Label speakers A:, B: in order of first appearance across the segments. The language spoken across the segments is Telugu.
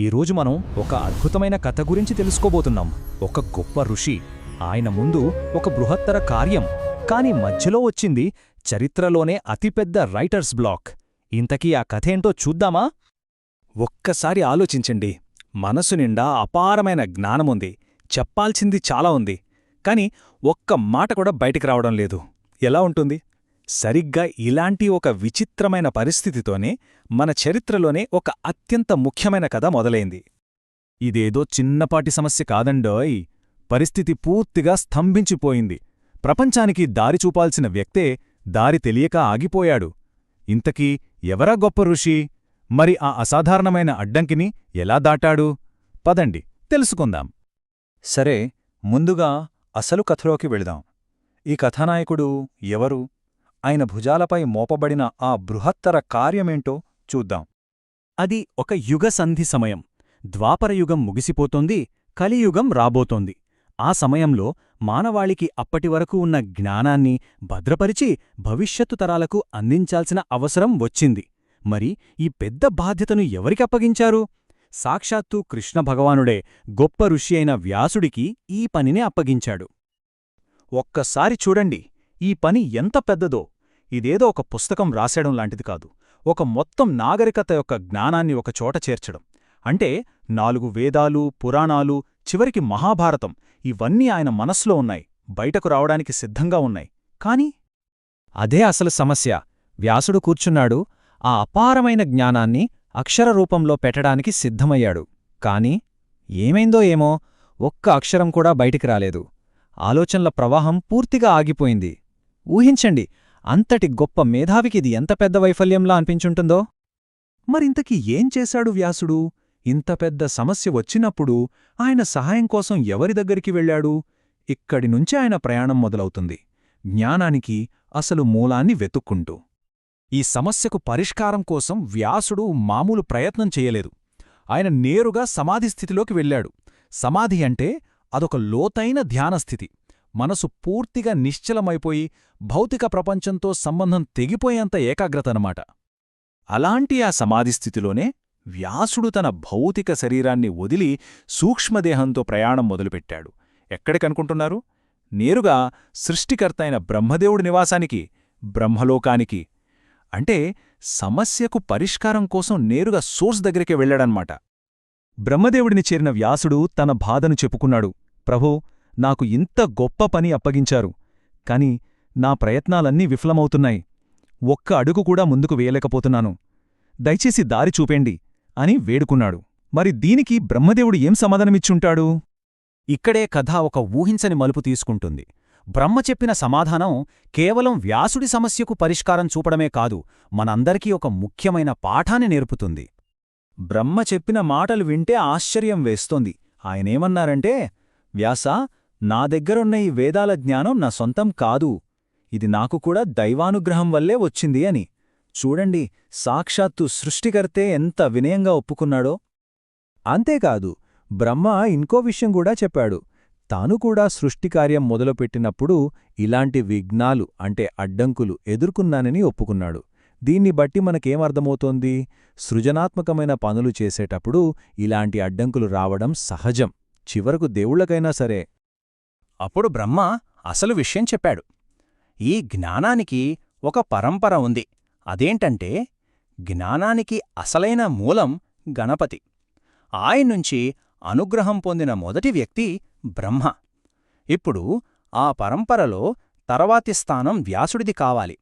A: ఈరోజు మనం ఒక అద్భుతమైన కథ గురించి తెలుసుకోబోతున్నాం. ఒక గొప్ప ఋషి ఆయన ముందు ఒక బృహత్తర కార్యం కాని మధ్యలో వచ్చింది చరిత్రలోనే అతిపెద్ద రైటర్స్ బ్లాక్. ఇంతకీ ఆ కథేంటో చూద్దామా? ఒక్కసారి ఆలోచించండి. మనసు నిండా అపారమైన జ్ఞానముంది చెప్పాల్సింది చాలా ఉంది. కాని ఒక్క మాట కూడా బయటికి రావడం లేదు. ఎలా ఉంటుంది? సరిగ్గా ఇలాంటి ఒక విచిత్రమైన పరిస్థితితోనే మన చరిత్రలోనే ఒక అత్యంత ముఖ్యమైన కథ మొదలైంది. ఇదేదో చిన్నపాటి సమస్య కాదండోయ్. పరిస్థితి పూర్తిగా స్తంభించిపోయింది. ప్రపంచానికి దారి చూపాల్సిన వ్యక్తే దారి తెలియక ఆగిపోయాడు. ఇంతకీ ఎవరా గొప్ప ఋషి? మరి ఆ అసాధారణమైన అడ్డంకిని ఎలా దాటాడు? పదండి తెలుసుకుందాం. సరే ముందుగా అసలు కథలోకి వెళదాం. ఈ కథానాయకుడు ఎవరు? ఆయన భుజాలపై మోపబడిన ఆ బృహత్తర కార్యమేంటో చూద్దాం. అది ఒక యుగసంధి సమయం. ద్వాపరయుగం ముగిసిపోతోంది కలియుగం రాబోతోంది. ఆ సమయంలో మానవాళికి అప్పటివరకు ఉన్న జ్ఞానాన్ని భద్రపరిచి భవిష్యత్తు తరాలకు అందించాల్సిన అవసరం వచ్చింది. మరి ఈ పెద్ద బాధ్యతను ఎవరికప్పగించారు సాక్షాత్తు కృష్ణ భగవానుడే గొప్ప ఋషి అయిన వ్యాసుడికి ఈ పనిని అప్పగించాడు. ఒక్కసారి చూడండి. ఈ పని ఎంత పెద్దదో. ఇదేదో ఒక పుస్తకం రాసేయడం లాంటిది కాదు. ఒక మొత్తం నాగరికత యొక్క జ్ఞానాన్ని ఒకచోట చేర్చడం. అంటే నాలుగు వేదాలు పురాణాలు చివరికి మహాభారతం ఇవన్నీ ఆయన మనస్సులో ఉన్నాయి. బయటకు రావడానికి సిద్ధంగా ఉన్నాయి. కాని అదే అసలు సమస్య. వ్యాసుడు కూర్చున్నాడు. ఆ అపారమైన జ్ఞానాన్ని అక్షర రూపంలో పెట్టడానికి సిద్ధమయ్యాడు. కాని ఏమైందో ఏమో ఒక్క అక్షరం కూడా బయటికి రాలేదు. ఆలోచనల ప్రవాహం పూర్తిగా ఆగిపోయింది. ఊహించండి అంతటి గొప్ప మేధావికి ఇది ఎంత పెద్ద వైఫల్యంలా అనిపించుంటుందో. మరింతకీ ఏం చేశాడు వ్యాసుడు? ఇంత పెద్ద సమస్య వచ్చినప్పుడు ఆయన సహాయం కోసం ఎవరి దగ్గరికి వెళ్ళాడు? ఇక్కడి నుంచి ఆయన ప్రయాణం మొదలవుతుంది. జ్ఞానానికి అసలు మూలాన్ని వెతుక్కుంటూ. ఈ సమస్యకు పరిష్కారం కోసం వ్యాసుడు మామూలు ప్రయత్నం చేయలేదు. ఆయన నేరుగా సమాధి స్థితిలోకి వెళ్ళాడు. సమాధి అంటే అదొక లోతైన ధ్యానస్థితి మనసు పూర్తిగా నిశ్చలమైపోయి భౌతిక ప్రపంచంతో సంబంధం తెగిపోయేంత ఏకాగ్రతనమాట. అలాంటి ఆ సమాధిస్థితిలోనే వ్యాసుడు తన భౌతిక శరీరాన్ని వదిలి సూక్ష్మదేహంతో ప్రయాణం మొదలుపెట్టాడు. ఎక్కడికనుకుంటున్నారు నేరుగా సృష్టికర్త అయిన బ్రహ్మదేవుడి నివాసానికి బ్రహ్మలోకానికి. అంటే సమస్యకు పరిష్కారం కోసం నేరుగా సోర్స్ దగ్గరికి వెళ్ళాడన్మాట బ్రహ్మదేవుడిని చేరిన వ్యాసుడు తన బాధను చెప్పుకున్నాడు. ప్రభో నాకు ఇంత గొప్ప పని అప్పగించారు. కాని నా ప్రయత్నాలన్నీ విఫలమవుతున్నాయి. ఒక్క అడుగు కూడా ముందుకు వేయలేకపోతున్నాను. దయచేసి దారి చూపేండి అని వేడుకున్నాడు. మరి దీనికి బ్రహ్మదేవుడు ఏం సమాధానమిచ్చుంటాడు? ఇక్కడే కథ ఒక ఊహించని మలుపు తీసుకుంటుంది. బ్రహ్మ చెప్పిన సమాధానం కేవలం వ్యాసుడి సమస్యకు పరిష్కారం చూపడమే కాదు మనందరికీ ఒక ముఖ్యమైన పాఠాన్ని నేర్పుతుంది. బ్రహ్మ చెప్పిన మాటలు వింటే ఆశ్చర్యం వేస్తోంది. ఆయనేమన్నారంటే వ్యాసా నా దగ్గరున్న ఈ వేదాల జ్ఞానం నా సొంతం కాదు. ఇది నాకు కూడా దైవానుగ్రహం వల్లే వచ్చింది అని. చూడండి సాక్షాత్తు సృష్టికర్తే ఎంత వినయంగా ఒప్పుకున్నాడో. అంతేకాదు బ్రహ్మ ఇంకో విషయం కూడా చెప్పాడు. తాను కూడా సృష్టికార్యం మొదలుపెట్టినప్పుడు ఇలాంటి విఘ్నాలు అంటే అడ్డంకులు ఎదుర్కొన్నానని ఒప్పుకున్నాడు. దీన్ని బట్టి మనకేమర్థమవుతోంది? సృజనాత్మకమైన పనులు చేసేటప్పుడు ఇలాంటి అడ్డంకులు రావడం సహజం. చివరకు దేవుళ్ళకైనా సరే. అప్పుడు బ్రహ్మ అసలు విషయం చెప్పాడు. ఈ జ్ఞానానికి ఒక పరంపర ఉంది. అదేంటంటే జ్ఞానానికి అసలైన మూలం గణపతి. ఆయన్నుంచి అనుగ్రహం పొందిన మొదటి వ్యక్తి బ్రహ్మ. ఇప్పుడు ఆ పరంపరలో తర్వాతి స్థానం వ్యాసుడిది కావాలి.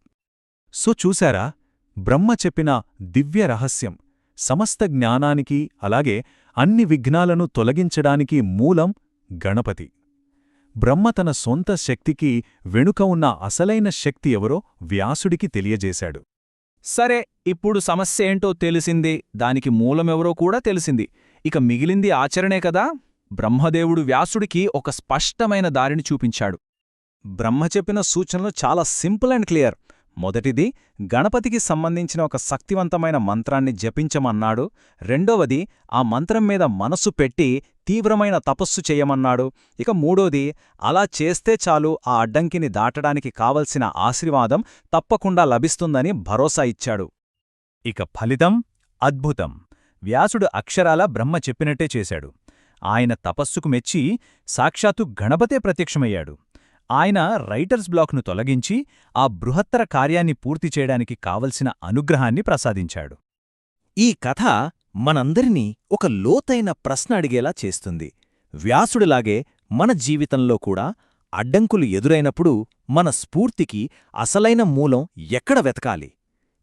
A: సో చూశారా బ్రహ్మ చెప్పిన దివ్య రహస్యం. సమస్త జ్ఞానానికి అలాగే అన్ని విఘ్నాలను తొలగించడానికి మూలం గణపతి. బ్రహ్మ తన సొంత శక్తికి వెనుక ఉన్న అసలైన శక్తి ఎవరో వ్యాసుడికి తెలియజేశాడు. సరే ఇప్పుడు సమస్య ఏంటో తెలిసింది దానికి మూలమెవరో కూడా తెలిసింది. ఇక మిగిలింది ఆచరణే కదా? బ్రహ్మదేవుడు వ్యాసుడికి ఒక స్పష్టమైన దారిని చూపించాడు. బ్రహ్మ చెప్పిన సూచనలు చాలా సింపుల్ అండ్ క్లియర్. మొదటిది గణపతికి సంబంధించిన ఒక శక్తివంతమైన మంత్రాన్ని జపించమన్నాడు. రెండవది ఆ మంత్రం మీద మనస్సు పెట్టి తీవ్రమైన తపస్సు చేయమన్నాడు. ఇక మూడోది అలా చేస్తే చాలు ఆ అడ్డంకిని దాటడానికి కావలసిన ఆశీర్వాదం తప్పకుండా లభిస్తుందని భరోసా ఇచ్చాడు. ఇక ఫలితం అద్భుతం. వ్యాసుడు అక్షరాల బ్రహ్మ చెప్పినట్టే చేశాడు. ఆయన తపస్సుకు మెచ్చి సాక్షాత్తు గణపతే ప్రత్యక్షమయ్యాడు. ఆయన రైటర్స్ బ్లాక్ను తొలగించి ఆ బృహత్తర కార్యాన్ని పూర్తి చేయడానికి కావలసిన అనుగ్రహాన్ని ప్రసాదించాడు.
B: ఈ కథ మనందరినీ ఒక లోతైన ప్రశ్న అడిగేలా చేస్తుంది. వ్యాసుడిలాగే మన జీవితంలో కూడా అడ్డంకులు ఎదురైనప్పుడు మన స్ఫూర్తికి అసలైన మూలం ఎక్కడ వెతకాలి?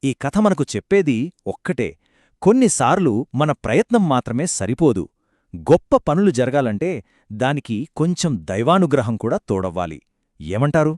B: ఈ కథ మనకు చెప్పేది ఒక్కటే. కొన్నిసార్లు మన ప్రయత్నం మాత్రమే సరిపోదు. గొప్ప పనులు జరగాలంటే దానికి కొంచెం దైవానుగ్రహం కూడా తోడవ్వాలి. ఏమంటారు?